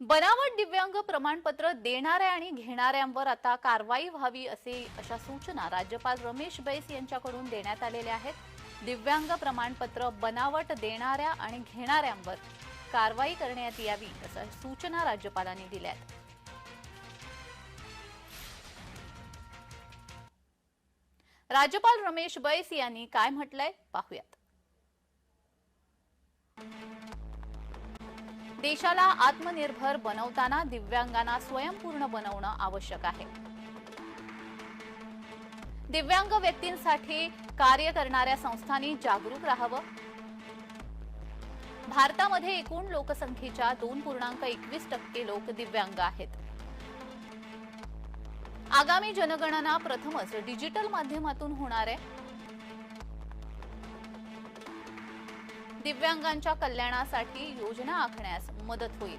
बनावट दिव्यांग प्रमाणपत्र देणाऱ्या आणि घेणाऱ्यांवर आता कारवाई व्हावी असे अशा सूचना राज्यपाल रमेश बैस यांच्याकडून देण्यात आलेल्या आहेत. दिव्यांग प्रमाणपत्र बनावट देणाऱ्या आणि घेणाऱ्यांवर कारवाई करण्यात यावी अशा सूचना राज्यपालांनी दिल्या आहेत. राज्यपाल रमेश बैस यांनी काय म्हटलंय? पाहूयात. देशाला आत्मनिर्भर बनवताना दिव्यांगांना स्वयंपूर्ण बनवणं आवश्यक आहे. दिव्यांग व्यक्तींसाठी कार्य करणाऱ्या संस्थांनी जागरूक राहावं. भारतामध्ये एकूण लोकसंख्येच्या दोन पूर्णांक एकवीस टक्के लोक दिव्यांग आहेत. आगामी जनगणना प्रथमच डिजिटल माध्यमातून होणार आहे. दिव्यांगांच्या कल्याणासाठी योजना आखण्यास मदत होईल.